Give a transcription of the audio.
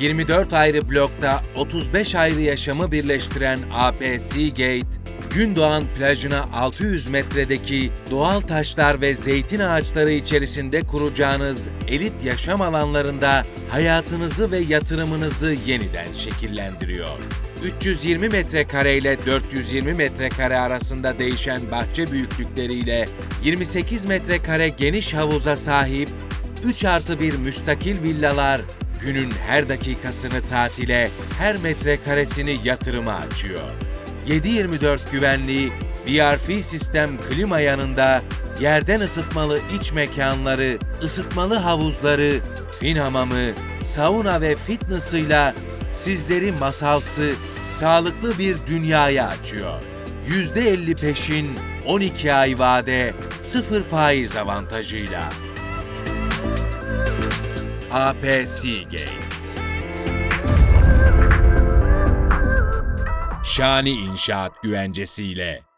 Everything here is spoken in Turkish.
...24 ayrı blokta 35 ayrı yaşamı birleştiren AP Seagate, Gündoğan plajına 600 metredeki doğal taşlar ve zeytin ağaçları içerisinde kuracağınız elit yaşam alanlarında hayatınızı ve yatırımınızı yeniden şekillendiriyor. 320 metrekare ile 420 metrekare arasında değişen bahçe büyüklükleriyle 28 metrekare geniş havuza sahip 3 artı 1 müstakil villalar günün her dakikasını tatile, her metrekaresini yatırıma açıyor. 7-24 güvenliği, VRF sistem klima yanında yerden ısıtmalı iç mekanları, ısıtmalı havuzları, fin hamamı, sauna ve fitness'ıyla sizleri masalsı, sağlıklı bir dünyaya açıyor. %50 peşin, 12 ay vade, 0 faiz avantajıyla. AP Seagate. Şani İnşaat güvencesiyle